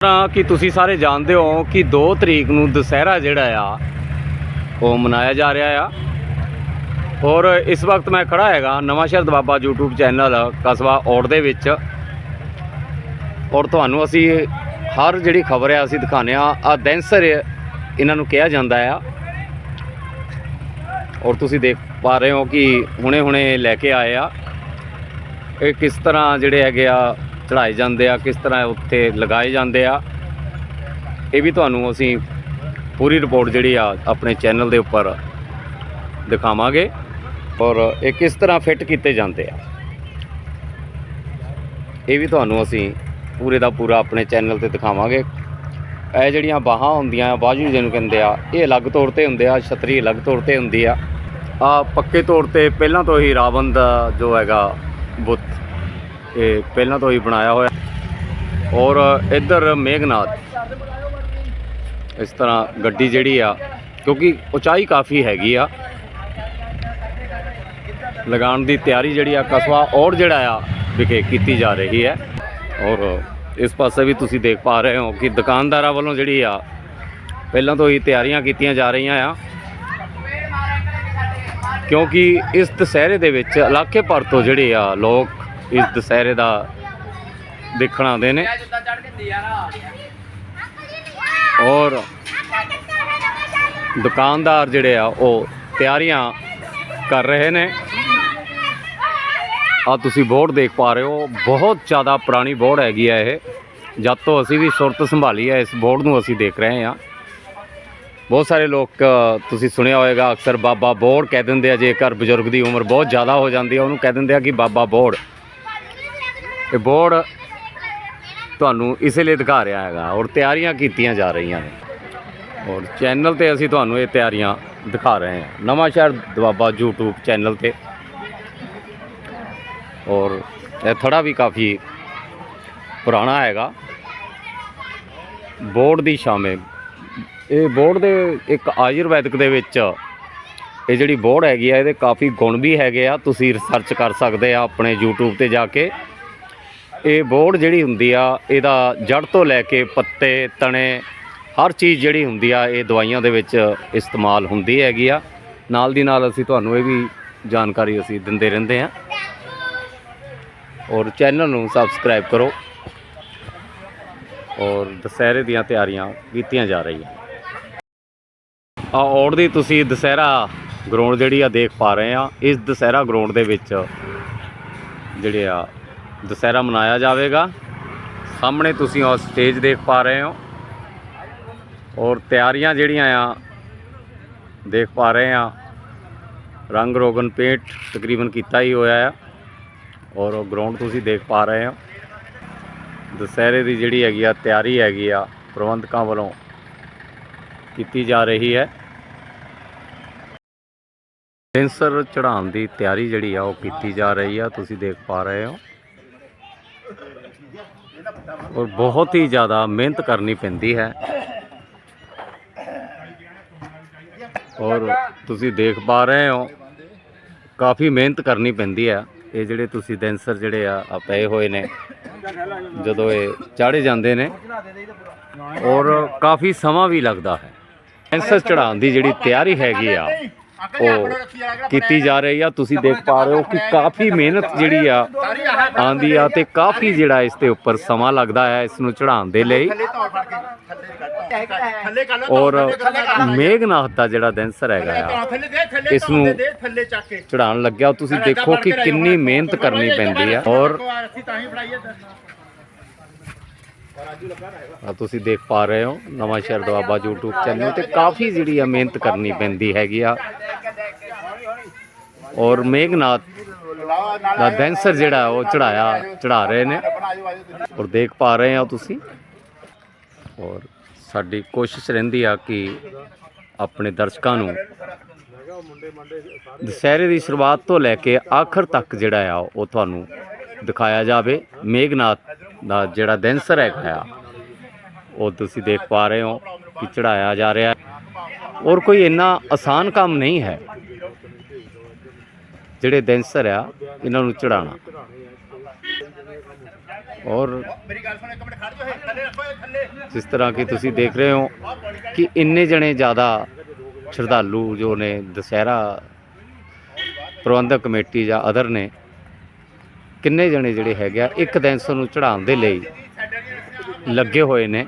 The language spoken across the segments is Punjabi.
ਤਰ੍ਹਾਂ ਕਿ ਤੁਸੀਂ ਸਾਰੇ ਜਾਣਦੇ ਹੋ ਕਿ 2 ਤਰੀਕ ਨੂੰ ਦੁਸਹਿਰਾ ਜਿਹੜਾ ਆ, ਉਹ ਮਨਾਇਆ ਜਾ ਰਿਹਾ ਆ। ਔਰ ਇਸ ਵਕਤ ਮੈਂ ਖੜਾ ਹੈਗਾ ਨਵਾਂ ਸ਼ਹਿਰ ਦਬਾਬਾ YouTube ਚੈਨਲ, ਕਸਬਾ ਔੜ ਦੇ ਵਿੱਚ। ਔਰ ਤੁਹਾਨੂੰ ਅਸੀਂ ਹਰ ਜਿਹੜੀ ਖਬਰ ਆ ਅਸੀਂ ਦਿਖਾਉਂਦੇ ਆ ਆ ਦੈਂਸਰ ਇਹਨਾਂ ਨੂੰ ਕਿਹਾ ਜਾਂਦਾ ਆ। ਔਰ ਤੁਸੀਂ ਦੇਖ ਪਾ ਰਹੇ ਹੋ ਕਿ ਹੁਣੇ-ਹੁਣੇ ਲੈ ਕੇ ਆਏ ਆ। ਇਹ ਕਿਸ ਤਰ੍ਹਾਂ ਜਿਹੜੇ ਹੈਗੇ ਆ ਚੜਾਏ ਜਾਂਦੇ ਆ, ਕਿਸ ਤਰ੍ਹਾਂ ਉੱਥੇ ਲਗਾਏ ਜਾਂਦੇ ਆ। ਇਹ ਵੀ ਤੁਹਾਨੂੰ ਅਸੀਂ ਪੂਰੀ ਰਿਪੋਰਟ ਜਿਹੜੀ ਆ, ਆਪਣੇ ਚੈਨਲ ਦੇ ਉੱਪਰ ਦਿਖਾਵਾਂਗੇ ਔਰ ਇਹ ਕਿਸ ਤਰ੍ਹਾਂ ਫਿੱਟ ਕੀਤੇ ਜਾਂਦੇ ਆ। ਇਹ ਵੀ ਤੁਹਾਨੂੰ ਅਸੀਂ ਪੂਰੇ ਦਾ ਪੂਰਾ ਆਪਣੇ ਚੈਨਲ ਤੇ ਦਿਖਾਵਾਂਗੇ। ਇਹ ਜਿਹੜੀਆਂ ਬਾਹਾਂ ਹੁੰਦੀਆਂ ਆ ਬਾਜੂ ਜਿਹਨੂੰ ਕਹਿੰਦੇ ਆ, ਇਹ ਅਲੱਗ ਤੌਰ ਤੇ ਹੁੰਦੇ ਆ, ਛਤਰੀ ਅਲੱਗ ਤੌਰ ਤੇ ਹੁੰਦੀ ਆ। ਆ ਪੱਕੇ ਤੌਰ ਤੇ ਪਹਿਲਾਂ ਤੋਂ ਹੀ ਰਾਵਣ ਦਾ ਜੋ ਹੈਗਾ ਬੁੱਤ ਇਹ ਪਹਿਲਾਂ ਤੋਂ ਹੀ ਬਣਾਇਆ ਹੋਇਆ। ਔਰ ਇੱਧਰ ਮੇਘਨਾਥ। ਇਸ ਤਰ੍ਹਾਂ ਗੱਡੀ ਜਿਹੜੀ ਆ, ਕਿਉਂਕਿ ਉਚਾਈ ਕਾਫੀ ਹੈਗੀ ਆ। ਲਗਾਉਣ ਦੀ ਤਿਆਰੀ ਜਿਹੜੀ ਆ, ਕਸਬਾ ਔਰ ਜਿਹੜਾ ਆ, ਵਿਖੇ ਕੀਤੀ ਜਾ ਰਹੀ ਹੈ। ਔਰ ਇਸ ਪਾਸੇ ਵੀ ਤੁਸੀਂ ਦੇਖ ਪਾ ਰਹੇ ਹੋ ਕਿ ਦੁਕਾਨਦਾਰਾਂ ਵੱਲੋਂ ਜਿਹੜੀ ਆ, ਪਹਿਲਾਂ ਤੋਂ ਹੀ ਤਿਆਰੀਆਂ ਕੀਤੀਆਂ ਜਾ ਰਹੀਆਂ ਆ। ਕਿਉਂਕਿ ਇਸ ਦੁਸਹਿਰੇ ਦੇ ਵਿੱਚ ਇਲਾਕੇ ਭਰ ਤੋਂ ਜਿਹੜੇ ਆ ਲੋਕ ਇਸ ਦੁਸਹਿਰੇ ਦਾ ਦੇਖਣ ਆਉਂਦੇ ਨੇ। ਔਰ ਦੁਕਾਨਦਾਰ ਜਿਹੜੇ ਆ, ਉਹ ਤਿਆਰੀਆਂ ਕਰ ਰਹੇ ਨੇ। ਆ ਤੁਸੀਂ ਬੋਰਡ ਦੇਖ ਪਾ ਰਹੇ ਹੋ, ਬਹੁਤ ਜ਼ਿਆਦਾ ਪੁਰਾਣੀ ਬੋਰਡ ਹੈਗੀ ਆ ਇਹ। ਜਦ ਤੋਂ ਅਸੀਂ ਵੀ ਸੁਰਤ ਸੰਭਾਲੀ ਹੈ ਇਸ ਬੋਰਡ ਨੂੰ ਅਸੀਂ ਦੇਖ ਰਹੇ ਹਾਂ ਬਹੁਤ ਸਾਰੇ ਲੋਕ ਤੁਸੀਂ ਸੁਣਿਆ ਹੋਵੇਗਾ, ਅਕਸਰ ਬਾਬਾ ਬੋੜ ਕਹਿ ਦਿੰਦੇ ਆ, ਜੇਕਰ ਬਜ਼ੁਰਗ ਦੀ ਉਮਰ ਬਹੁਤ ਜ਼ਿਆਦਾ ਹੋ ਜਾਂਦੀ ਹੈ ਉਹਨੂੰ ਕਹਿ ਦਿੰਦੇ ਆ ਕਿ ਬਾਬਾ ਬੋੜ। ਇਹ ਬੋਰਡ ਤੁਹਾਨੂੰ ਇਸੇ ਲਈ ਦਿਖਾ ਰਿਹਾ ਹੈਗਾ ਔਰ ਤਿਆਰੀਆਂ ਕੀਤੀਆਂ ਜਾ ਰਹੀਆਂ ਨੇ। ਔਰ ਚੈਨਲ ਤੇ ਅਸੀਂ ਤੁਹਾਨੂੰ ਇਹ ਤਿਆਰੀਆਂ ਦਿਖਾ ਰਹੇ ਹਾਂ। ਨਵਾਂ ਸ਼ਹਿਰ ਦਵਾਬਾ YouTube ਚੈਨਲ ਤੇ। ਔਰ ਇਹ ਥੜਾ ਵੀ ਕਾਫੀ ਪੁਰਾਣਾ ਹੈਗਾ। ਬੋਰਡ ਦੀ ਸ਼ਾਮੇ ਇਹ ਬੋਰਡ ਦੇ ਇੱਕ ਆਯੁਰਵੈਦਿਕ ਦੇ ਵਿੱਚ ਇਹ ਜਿਹੜੀ ਬੋਰਡ ਹੈਗੀ ਆ, ਇਹਦੇ ਕਾਫੀ ਗੁਣ ਵੀ ਹੈਗੇ ਆ। ਤੁਸੀਂ ਰਿਸਰਚ ਕਰ ਸਕਦੇ ਆ ਆਪਣੇ YouTube ਤੇ ਜਾ ਕੇ। ਇਹ ਬੋਰਡ ਜਿਹੜੀ ਹੁੰਦੀ ਆ, ਇਹਦਾ ਜੜ ਤੋਂ ਲੈ ਕੇ ਪੱਤੇ, ਤਣੇ, ਹਰ ਚੀਜ਼ ਜਿਹੜੀ ਹੁੰਦੀ ਆ, ਇਹ ਦਵਾਈਆਂ ਦੇ ਵਿੱਚ ਇਸਤੇਮਾਲ ਹੁੰਦੀ ਹੈਗੀ ਆ। ਨਾਲ ਦੀ ਨਾਲ ਅਸੀਂ ਤੁਹਾਨੂੰ ਇਹ ਵੀ ਜਾਣਕਾਰੀ ਅਸੀਂ ਦਿੰਦੇ ਰਹਿੰਦੇ ਆ। ਔਰ ਚੈਨਲ ਨੂੰ ਸਬਸਕ੍ਰਾਈਬ ਕਰੋ। ਔਰ ਦੁਸਹਿਰੇ ਦੀਆਂ ਤਿਆਰੀਆਂ ਕੀਤੀਆਂ ਜਾ ਰਹੀਆਂ। ਆ ਔੜ ਦੀ ਤੁਸੀਂ ਦੁਸਹਿਰਾ ਗਰਾਊਂਡ ਜਿਹੜੀ ਆ ਦੇਖ ਪਾ ਰਹੇ ਆ। ਇਸ ਦੁਸਹਿਰਾ ਗਰਾਊਂਡ ਦੇ ਵਿੱਚ ਜਿਹੜੇ ਆ ਦੁਸਹਿਰਾ ਮਨਾਇਆ ਜਾਵੇਗਾ। ਸਾਹਮਣੇ ਤੁਸੀਂ ਉਹ ਸਟੇਜ ਦੇਖ ਪਾ ਰਹੇ ਹੋ। ਔਰ ਤਿਆਰੀਆਂ ਜਿਹੜੀਆਂ ਆ, ਦੇਖ ਪਾ ਰਹੇ ਆ। ਰੰਗ ਰੋਗਨ ਪੇਂਟ ਤਕਰੀਬਨ ਕੀਤਾ ਹੀ ਹੋਇਆ ਆ। ਔਰ ਉਹ ਗਰਾਊਂਡ ਤੁਸੀਂ ਦੇਖ ਪਾ ਰਹੇ ਹੋ। ਦੁਸਹਿਰੇ ਦੀ ਜਿਹੜੀ ਹੈਗੀ ਆ, ਤਿਆਰੀ ਹੈਗੀ ਆ, ਪ੍ਰਬੰਧਕਾਂ ਵੱਲੋਂ ਕੀਤੀ ਜਾ ਰਹੀ ਹੈ। ਸੈਂਸਰ ਚੜਾਉਣ ਦੀ ਤਿਆਰੀ ਜਿਹੜੀ ਆ, ਉਹ ਕੀਤੀ ਜਾ ਰਹੀ ਆ। ਤੁਸੀਂ ਦੇਖ ਪਾ ਰਹੇ ਹੋ। ਔਰ ਬਹੁਤ ਹੀ ਜ਼ਿਆਦਾ ਮਿਹਨਤ ਕਰਨੀ ਪੈਂਦੀ ਹੈ। ਔਰ ਤੁਸੀਂ ਦੇਖ ਪਾ ਰਹੇ ਹੋ, ਕਾਫੀ ਮਿਹਨਤ ਕਰਨੀ ਪੈਂਦੀ ਆ ਇਹ ਜਿਹੜੇ ਤੁਸੀਂ ਡੈਂਸਰ ਜਿਹੜੇ ਆ ਆ ਪਏ ਹੋਏ ਨੇ, ਜਦੋਂ ਇਹ ਚਾੜੇ ਜਾਂਦੇ ਨੇ, ਔਰ ਕਾਫੀ ਸਮਾਂ ਵੀ ਲੱਗਦਾ ਹੈ। ਡੈਂਸਰ ਚੜਾਉਣ ਦੀ ਜਿਹੜੀ ਤਿਆਰੀ ਹੈਗੀ ਆ ਉਹ ਕੀਤੀ ਜਾ ਰਹੀ ਆ ਤੁਸੀਂ ਦੇਖ ਪਾ ਰਹੇ ਹੋ ਕਿ ਕਾਫੀ ਮਿਹਨਤ ਜਿਹੜੀ ਆ ਆਂਦੀ ਆ ਤੇ ਕਾਫੀ ਜਿਹੜਾ ਇਸ ਦੇ ਉੱਪਰ ਸਮਾਂ ਲੱਗਦਾ ਹੈ ਇਸ ਨੂੰ ਚੜਾਉਣ ਦੇ ਲਈ। ਔਰ ਮੇਘਨਾਥ ਦਾ ਜਿਹੜਾ ਡੈਂਸਰ ਹੈਗਾ ਆ ਇਸ ਨੂੰ ਦੇ ਥੱਲੇ ਚੱਕ ਕੇ। ਚੜਾਉਣ ਲੱਗਿਆ। ਤੁਸੀਂ ਦੇਖੋ ਕਿ ਕਿੰਨੀ ਮਿਹਨਤ ਕਰਨੀ ਪੈਂਦੀ ਆ। ਔਰ ਤੁਸੀਂ ਦੇਖ ਪਾ ਰਹੇ ਹੋ ਨਵਾਂ ਸ਼ਹਿਰ ਦਵਾਬਾ YouTube ਚੈਨਲ ਤੇ ਕਾਫੀ ਜਿਹੜੀ ਆ ਮਿਹਨਤ ਕਰਨੀ ਪੈਂਦੀ ਹੈਗੀ ਆ। ਔਰ ਮੇਘਨਾਥ ਦਾ ਡੈਂਸਰ ਜਿਹੜਾ ਉਹ ਚੜਾਇਆ ਚੜਾ ਰਹੇ ਨੇ। ਔਰ ਦੇਖ ਪਾ ਰਹੇ ਆ ਤੁਸੀਂ। ਔਰ ਸਾਡੀ ਕੋਸ਼ਿਸ਼ ਰਹਿੰਦੀ ਆ ਕਿ ਆਪਣੇ ਦਰਸ਼ਕਾਂ ਨੂੰ ਦੁਸਹਿਰੇ ਦੀ ਸ਼ੁਰੂਆਤ ਤੋਂ ਲੈ ਕੇ ਆਖਰ ਤੱਕ ਜਿਹੜਾ ਆ, ਉਹ ਤੁਹਾਨੂੰ ਦਿਖਾਇਆ ਜਾਵੇ। ਮੇਘਨਾਥ ਦਾ ਜਿਹੜਾ ਡੈਂਸਰ ਹੈਗਾ ਆ, ਉਹ ਤੁਸੀਂ ਦੇਖ ਪਾ ਰਹੇ ਹੋ ਕਿ ਚੜਾਇਆ ਜਾ ਰਿਹਾ ਔਰ ਕੋਈ ਇੰਨਾ ਆਸਾਨ ਕੰਮ ਨਹੀਂ ਹੈ। ਜਿਹੜੇ ਡੈਂਸਰ ਆ, ਇਹਨਾਂ ਨੂੰ ਚੜਾਉਣਾ ਔਰ ਜਿਸ ਤਰ੍ਹਾਂ ਕਿ ਤੁਸੀਂ ਦੇਖ ਰਹੇ ਹੋ ਕਿ ਇੰਨੇ ਜਣੇ ਜ਼ਿਆਦਾ ਸ਼ਰਧਾਲੂ ਜੋ ਨੇ, ਦੁਸਹਿਰਾ ਪ੍ਰਬੰਧਕ ਕਮੇਟੀ ਜਾਂ ਅਦਰ ਨੇ, ਕਿੰਨੇ ਜਣੇ ਜਿਹੜੇ ਹੈਗੇ ਆ, ਇੱਕ ਦਿਨ ਨੂੰ ਚੜਾਉਣ ਦੇ ਲਈ ਲੱਗੇ ਹੋਏ ਨੇ।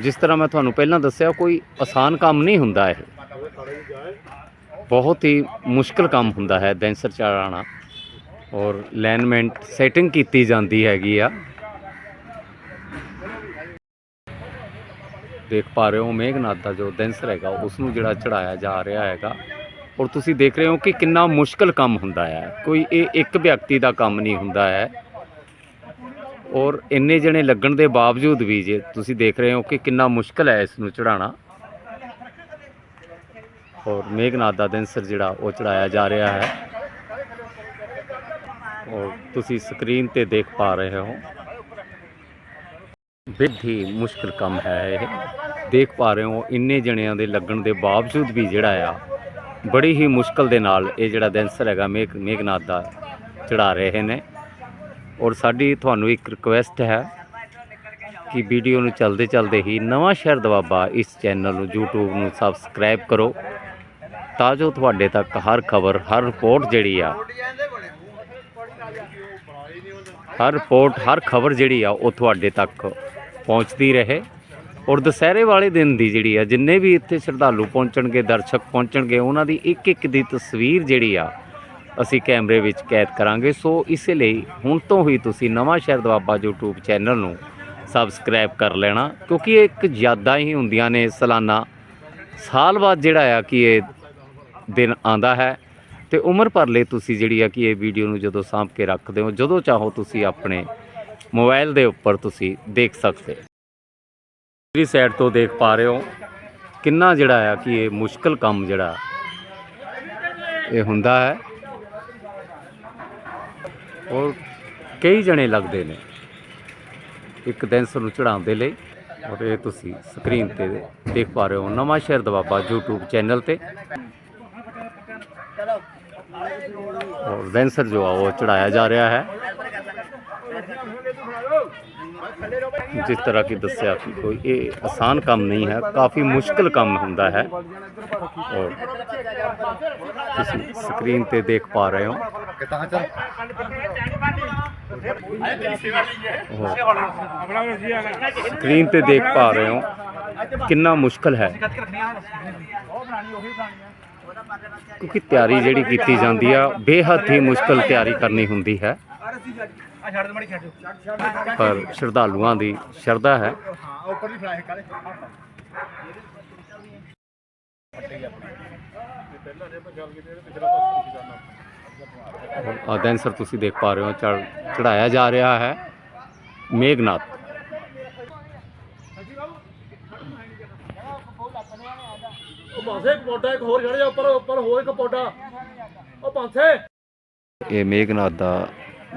ਜਿਸ ਤਰ੍ਹਾਂ ਮੈਂ ਤੁਹਾਨੂੰ ਪਹਿਲਾਂ ਦੱਸਿਆ, ਕੋਈ ਆਸਾਨ ਕੰਮ ਨਹੀਂ ਹੁੰਦਾ ਇਹ। ਬਹੁਤ ਹੀ ਮੁਸ਼ਕਲ ਕੰਮ ਹੁੰਦਾ ਹੈ ਡੈਂਸਰ ਚੜਾਉਣਾ ਔਰ ਲੈਨਮੈਂਟ ਸੈਟਿੰਗ ਕੀਤੀ ਜਾਂਦੀ ਹੈਗੀ ਆ। ਦੇਖ ਪਾ ਰਹੇ ਹੋ ਮੇਘਨਾਥ ਦਾ ਜੋ ਡੈਂਸਰ ਹੈਗਾ ਉਸ ਨੂੰ ਜਿਹੜਾ ਚੜਾਇਆ ਜਾ ਰਿਹਾ ਹੈਗਾ। ਔਰ ਤੁਸੀਂ ਦੇਖ ਰਹੇ ਹੋ ਕਿ ਕਿੰਨਾ ਮੁਸ਼ਕਲ ਕੰਮ ਹੁੰਦਾ ਹੈ। ਕੋਈ ਇਹ ਇੱਕ ਵਿਅਕਤੀ ਦਾ ਕੰਮ ਨਹੀਂ ਹੁੰਦਾ ਹੈ। ਔਰ ਇੰਨੇ ਜਣੇ ਲੱਗਣ ਦੇ ਬਾਵਜੂਦ ਵੀ ਜੇ ਤੁਸੀਂ ਦੇਖ ਰਹੇ ਹੋ ਕਿ ਕਿੰਨਾ ਮੁਸ਼ਕਲ ਹੈ ਇਸ ਨੂੰ ਚੜਾਉਣਾ ਔਰ ਮੇਘਨਾਥ ਦਾ ਡੈਂਸਰ ਜਿਹੜਾ ਉਹ ਚੜਾਇਆ ਜਾ ਰਿਹਾ ਹੈ। ਔਰ ਤੁਸੀਂ ਸਕਰੀਨ ਤੇ ਦੇਖ ਪਾ ਰਹੇ ਹੋ। ਬੇਹਦ ਹੀ ਮੁਸ਼ਕਲ ਕੰਮ ਹੈ ਇਹ। ਦੇਖ ਪਾ ਰਹੇ ਹੋ, ਇੰਨੇ ਜਣਿਆਂ ਦੇ ਲੱਗਣ ਦੇ ਬਾਵਜੂਦ ਵੀ ਜਿਹੜਾ ਆ, ਬੜੀ ਹੀ ਮੁਸ਼ਕਲ ਦੇ ਨਾਲ ਇਹ ਜਿਹੜਾ ਡੈਂਸਰ ਹੈਗਾ ਮੇਘ, ਮੇਘਨਾਥ ਦਾ ਚੜਾ ਰਹੇ ਨੇ। ਔਰ ਸਾਡੀ ਤੁਹਾਨੂੰ ਇੱਕ ਰਿਕੁਐਸਟ ਹੈ ਕਿ ਵੀਡੀਓ ਨੂੰ ਚਲਦੇ ਚਲਦੇ ਹੀ ਨਵਾਂ ਸ਼ਹਿਰ ਦਵਾਬਾ ਇਸ ਚੈਨਲ ਨੂੰ, YouTube ਨੂੰ ਸਬਸਕ੍ਰਾਈਬ ਕਰੋ। ਤਾਂ ਜੋ ਤੁਹਾਡੇ ਤੱਕ ਹਰ ਖਬਰ, ਹਰ ਰਿਪੋਰਟ ਜਿਹੜੀ ਆ, ਹਰ ਰਿਪੋਰਟ, ਹਰ ਖਬਰ ਜਿਹੜੀ ਆ, ਉਹ ਤੁਹਾਡੇ ਤੱਕ ਪਹੁੰਚਦੀ ਰਹੇ। ਔਰ ਦੁਸਹਿਰੇ ਵਾਲੇ ਦਿਨ ਦੀ ਜਿਹੜੀ ਆ, ਜਿੰਨੇ ਵੀ ਇੱਥੇ ਸ਼ਰਧਾਲੂ ਪਹੁੰਚਣਗੇ, ਦਰਸ਼ਕ ਪਹੁੰਚਣਗੇ, ਉਹਨਾਂ ਦੀ ਇੱਕ ਇੱਕ ਦੀ ਤਸਵੀਰ ਜਿਹੜੀ ਆ, ਅਸੀਂ ਕੈਮਰੇ ਵਿੱਚ ਕੈਦ ਕਰਾਂਗੇ। ਸੋ ਇਸੇ ਲਈ ਹੁਣ ਤੋਂ ਹੀ ਤੁਸੀਂ ਨਵਾਂ ਸ਼ਹਿਰ ਦਵਾਬਾ YouTube ਚੈਨਲ ਨੂੰ ਸਬਸਕ੍ਰਾਈਬ ਕਰ ਲੈਣਾ, ਕਿਉਂਕਿ ਇਹ ਇੱਕ ਯਾਦਾਂ ਹੀ ਹੁੰਦੀਆਂ ਨੇ, ਸਾਲਾਨਾ ਸਾਲ ਬਾਅਦ ਜਿਹੜਾ ਆ ਕਿ ਇਹ ਦਿਨ ਆਂਦਾ ਹੈ। ਤੇ ਉਮਰ ਭਰ ਲਈ ਤੁਸੀਂ ਜਿਹੜੀ ਆ ਕਿ ਇਹ ਵੀਡੀਓ ਨੂੰ ਜਦੋਂ ਸਾਂਭ ਕੇ ਰੱਖਦੇ ਹੋ, ਜਦੋਂ ਚਾਹੋ ਤੁਸੀਂ ਆਪਣੇ ਮੋਬਾਈਲ ਦੇ ਉੱਪਰ ਤੁਸੀਂ ਦੇਖ ਸਕਦੇ ਹੋ। ਮੇਰੀ ਸਾਈਡ ਤੋਂ ਦੇਖ ਪਾ ਰਹੇ ਹੋ, ਕਿੰਨਾ ਜਿਹੜਾ ਆ ਕਿ ਇਹ ਮੁਸ਼ਕਲ ਕੰਮ ਜਿਹੜਾ ਇਹ ਹੁੰਦਾ ਹੈ। ਔਰ ਕਈ ਜਣੇ ਲੱਗਦੇ ਨੇ ਇੱਕ ਡੈਂਸਰ ਨੂੰ ਚੜਾਉਣ ਦੇ ਲਈ। ਔਰ ਇਹ ਤੁਸੀਂ ਸਕਰੀਨ ਤੇ ਦੇਖ ਪਾ ਰਹੇ ਹੋ। ਨਵਾਂ ਸ਼ਹਿਰ ਦਵਾਬਾ YouTube ਚੈਨਲ ਤੇ। ਔਰ ਜੋ ਆ, ਉਹ ਚੜਾਇਆ ਜਾ ਰਿਹਾ ਹੈ। ਜਿਸ ਤਰ੍ਹਾਂ ਕਿ ਦੱਸਿਆ ਕਿ ਕੋਈ ਇਹ ਆਸਾਨ ਕੰਮ ਨਹੀਂ ਹੈ, ਕਾਫੀ ਮੁਸ਼ਕਲ ਕੰਮ ਹੁੰਦਾ ਹੈ। ਔਰ ਤੁਸੀਂ ਸਕਰੀਨ ਤੇ ਦੇਖ ਪਾ ਰਹੇ ਹੋ। ਸਕਰੀਨ ਤੇ ਦੇਖ ਪਾ ਰਹੇ ਹੋ ਕਿੰਨਾ ਮੁਸ਼ਕਲ ਹੈ। ਕਿਉਂਕਿ ਤਿਆਰੀ ਜਿਹੜੀ ਕੀਤੀ ਜਾਂਦੀ ਆ, ਬੇਹੱਦ ਹੀ ਮੁਸ਼ਕਲ ਤਿਆਰੀ ਕਰਨੀ ਹੁੰਦੀ ਹੈ। ਪਰ ਸ਼ਰਧਾਲੂਆਂ ਦੀ ਸ਼ਰਧਾ ਹੈ। ਹਾਂ ਤੁਸੀਂ ਦੇਖ ਪਾ ਰਹੇ ਹੋ ਚੜ ਚੜਾਇਆ ਜਾ ਰਿਹਾ ਹੈ। ਮੇਘਨਾਥ। ਪਾਸੇ ਇੱਕ ਪੌਡਾ ਇੱਕ ਹੋਰ ਛੱਡ ਜਾ ਉੱਪਰ ਉੱਪਰ ਹੋਰ ਇੱਕ ਪੌਡਾ। ਉਹ ਪਾਸੇ। ਇਹ ਮੇਘਨਾਥ ਦਾ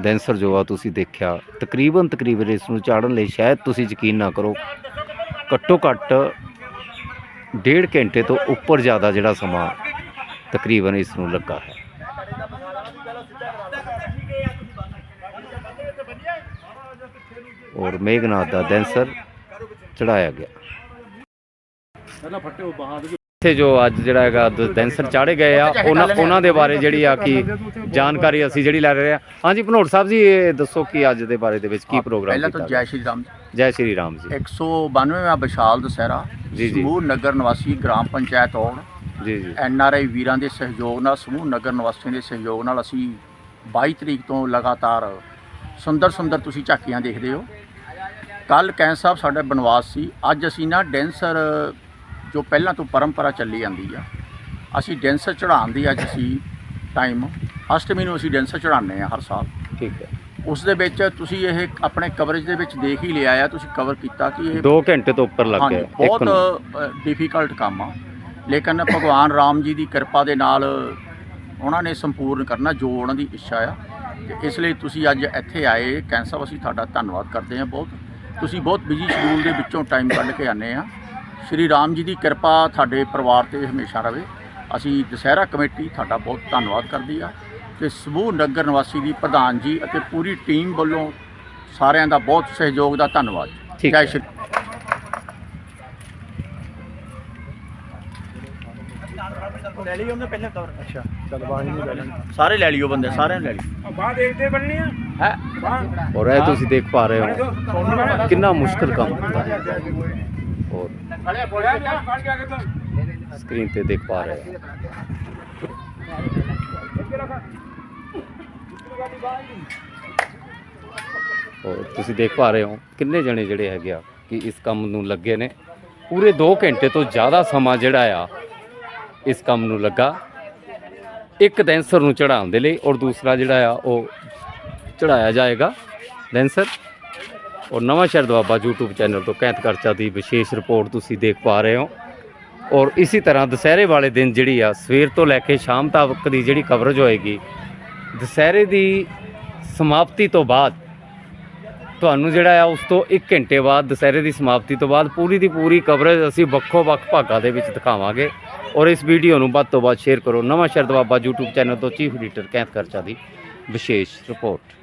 ਡੈਂਸਰ ਜੋ ਆ ਤੁਸੀਂ ਦੇਖਿਆ ਤਕਰੀਬਨ ਤਕਰੀਬਨ ਇਸ ਨੂੰ ਚਾੜਨ ਲਈ ਸ਼ਾਇਦ ਤੁਸੀਂ ਯਕੀਨ ਨਾ ਕਰੋ ਘੱਟੋ ਘੱਟ ਡੇਢ ਘੰਟੇ ਤੋਂ ਉੱਪਰ ਜ਼ਿਆਦਾ ਜਿਹੜਾ ਸਮਾਂ ਤਕਰੀਬਨ ਇਸ ਨੂੰ ਲੱਗਾ ਹੈ। ਔਰ ਮੇਘਨਾਥ ਦਾ ਡੈਂਸਰ ਚੜਾਇਆ ਗਿਆ। ਪਹਿਲਾਂ ਫੱਟੇ ਉਹ ਬਾਹਾਂ ਦੇ ਇੱਥੇ ਜੋ ਅੱਜ ਜਿਹੜਾ ਹੈਗਾ ਡੈਂਸਰ ਚਾੜੇ ਗਏ ਆ ਉਹਨਾਂ ਉਹਨਾਂ ਦੇ ਬਾਰੇ ਜਿਹੜੀ ਆ ਕਿ ਜਾਣਕਾਰੀ ਅਸੀਂ ਜਿਹੜੀ ਲੈ ਰਹੇ ਆ। ਹਾਂਜੀ ਭਨੋਟ ਸਾਹਿਬ ਜੀ ਇਹ ਦੱਸੋ ਕਿ ਅੱਜ ਦੇ ਬਾਰੇ ਦੇ ਵਿੱਚ ਕੀ ਪ੍ਰੋਗਰਾਮ ਪਹਿਲਾਂ ਤਾਂ? ਜੈ ਸ਼੍ਰੀ ਰਾਮ ਜੈ। ਸ਼੍ਰੀ ਰਾਮ ਜੀ। 192ਵਾਂ ਵਿਸ਼ਾਲ ਦਸਹਿਰਾ। ਸਮੂਹ ਨਗਰ ਨਿਵਾਸੀ ਗ੍ਰਾਮ ਪੰਚਾਇਤ ਔੜ। ਜੀ ਜੀ। ਐਨ ਆਰ ਆਈ ਵੀਰਾਂ ਦੇ ਸਹਿਯੋਗ ਨਾਲ ਸਮੂਹ ਨਗਰ ਨਿਵਾਸੀਆਂ ਦੇ ਸਹਿਯੋਗ ਨਾਲ ਅਸੀਂ 22 ਤਰੀਕ ਤੋਂ ਲਗਾਤਾਰ ਸੁੰਦਰ ਸੁੰਦਰ ਤੁਸੀਂ ਝਾਕੀਆਂ ਦੇਖਦੇ ਹੋ। ਕੱਲ ਕੈਂ ਸਾਹਿਬ ਸਾਡਾ ਬਨਵਾਸ ਸੀ। ਅੱਜ ਅਸੀਂ ਨਾ ਡੈਂਸਰ ਜੋ ਪਹਿਲਾਂ ਤੋਂ ਪਰੰਪਰਾ ਚੱਲੀ ਜਾਂਦੀ ਆ। ਅਸੀਂ ਡੈਂਸਰ ਚੜਾਉਣ ਦੀ ਅੱਜ ਅਸੀਂ ਟਾਈਮ ਅਸ਼ਟਮੀ ਨੂੰ ਅਸੀਂ ਡੈਂਸਰ ਚੜਾਉਂਦੇ ਆ ਹਰ ਸਾਲ। ਠੀਕ ਹੈ। ਉਸ ਦੇ ਵਿੱਚ ਤੁਸੀਂ ਇਹ ਆਪਣੇ ਕਵਰੇਜ ਦੇ ਵਿੱਚ ਦੇਖ ਹੀ ਲਿਆ ਆ ਤੁਸੀਂ ਕਵਰ ਕੀਤਾ ਕਿ ਇਹ 2 ਘੰਟੇ ਤੋਂ ਉੱਪਰ ਲੱਗ ਬਹੁਤ ਡਿਫਿਕਲਟ ਕੰਮ ਆ। ਲੇਕਿਨ ਭਗਵਾਨ ਰਾਮ ਜੀ ਦੀ ਕਿਰਪਾ ਦੇ ਨਾਲ ਉਹਨਾਂ ਨੇ ਸੰਪੂਰਨ ਕਰਨਾ ਜੋ ਉਹਨਾਂ ਦੀ ਇੱਛਾ ਆ। ਤੇ ਇਸ ਲਈ ਤੁਸੀਂ ਅੱਜ ਇੱਥੇ ਆਏ ਕੈਂਸਰ ਅਸੀਂ ਤੁਹਾਡਾ ਧੰਨਵਾਦ ਕਰਦੇ ਹਾਂ ਬਹੁਤ। ਤੁਸੀਂ ਬਹੁਤ ਬਿਜ਼ੀ ਸ਼ਡਿਊਲ ਦੇ ਵਿੱਚੋਂ ਟਾਈਮ ਕੱਢ ਕੇ ਆਨੇ ਆ ਸ਼੍ਰੀ ਰਾਮ ਜੀ ਦੀ ਕਿਰਪਾ ਤੁਹਾਡੇ ਪਰਿਵਾਰ ਤੇ ਹਮੇਸ਼ਾ ਰਵੇ। ਅਸੀਂ ਦੁਸਹਿਰਾ ਕਮੇਟੀ ਤੁਹਾਡਾ ਬਹੁਤ ਧੰਨਵਾਦ ਕਰਦੀ ਆ ਕਿ ਸਮੂਹ ਨਗਰ ਨਿਵਾਸੀ ਦੀ ਪ੍ਰਧਾਨ ਜੀ ਅਤੇ ਪੂਰੀ ਟੀਮ ਵੱਲੋਂ ਸਾਰਿਆਂ ਦਾ ਬਹੁਤ ਸਹਿਯੋਗ ਦਾ ਧੰਨਵਾਦ। ਠੀਕ ਜੈ ਹੈ। ਸ਼੍ਰੀ ਲੈ ਲਈ ਉਹਨੇ ਪਹਿਲਾਂ ਕਵਰ ਅੱਛਾ ਚੱਲ ਬਾਹਰ ਨਹੀਂ ਲੈ ਲੈਣਾ ਸਾਰੇ ਲੈ ਲਿਓ ਬੰਦੇ ਸਾਰਿਆਂ ਨੇ ਲੈ ਲਿਓ ਬਾਹਰ ਦੇਖਦੇ ਬਣਨੀ ਆ। ਹੈ? ਔਰ ਇਹ ਤੁਸੀਂ ਦੇਖ ਪਾ ਰਹੇ ਹੋ। ਕਿੰਨਾ ਮੁਸ਼ਕਲ ਕੰਮ ਹੁੰਦਾ ਹੈ। ਕਿੱਥੋਂ ਸਕਰੀਨ ਤੇ ਦੇਖ ਪਾ ਰਹੇ। ਹੋ ਔਰ ਤੁਸੀਂ ਦੇਖ ਪਾ ਰਹੇ ਹੋ ਕਿੰਨੇ ਜਣੇ ਜਿਹੜੇ ਹੈਗੇ ਆ ਕਿ ਇਸ ਕੰਮ ਨੂੰ ਲੱਗੇ ਨੇ। ਪੂਰੇ 2 ਘੰਟੇ ਤੋਂ ਜ਼ਿਆਦਾ ਸਮਾਂ ਜਿਹੜਾ ਆ ਇਸ ਕੰਮ ਨੂੰ ਲੱਗਾ। ਇੱਕ ਡੈਂਸਰ ਨੂੰ ਚੜਾਉਣ ਦੇ ਲਈ ਔਰ ਦੂਸਰਾ ਜਿਹੜਾ ਆ ਉਹ ਚੜਾਇਆ ਜਾਏਗਾ। ਡੈਂਸਰ ਔਰ ਨਵਾਂ ਸ਼ਹਿਰ ਦੁਆਬਾ YouTube ਚੈਨਲ ਤੋਂ ਕੈਂਤ ਕਰਚਾ ਦੀ ਵਿਸ਼ੇਸ਼ ਰਿਪੋਰਟ ਤੁਸੀਂ ਦੇਖ ਪਾ ਰਹੇ ਹੋ। ਔਰ ਇਸੇ ਤਰ੍ਹਾਂ ਦੁਸਹਿਰੇ ਵਾਲੇ ਦਿਨ ਜਿਹੜੀ ਆ, ਸਵੇਰ ਤੋਂ ਲੈ ਕੇ ਸ਼ਾਮ ਤੱਕ ਦੀ ਜਿਹੜੀ ਕਵਰੇਜ ਹੋਏਗੀ, ਦੁਸਹਿਰੇ ਦੀ ਸਮਾਪਤੀ ਤੋਂ ਬਾਅਦ ਤੁਹਾਨੂੰ ਜਿਹੜਾ ਆ, ਉਸ ਤੋਂ 1 ਘੰਟੇ ਬਾਅਦ, ਦੁਸਹਿਰੇ ਦੀ ਸਮਾਪਤੀ ਤੋਂ ਬਾਅਦ ਪੂਰੀ ਦੀ ਪੂਰੀ ਕਵਰੇਜ ਅਸੀਂ ਵੱਖੋ ਵੱਖ ਭਾਗਾਂ ਦੇ ਵਿੱਚ ਦਿਖਾਵਾਂਗੇ। ਔਰ ਇਸ ਵੀਡੀਓ ਨੂੰ ਵੱਧ ਤੋਂ ਵੱਧ ਸ਼ੇਅਰ ਕਰੋ। Nawanshahr Doaba YouTube channel ਤੋਂ ਚੀਫ ਐਡੀਟਰ ਕੈਂਤ ਕਰਚਾ ਦੀ ਵਿਸ਼ੇਸ਼ ਰਿਪੋਰਟ।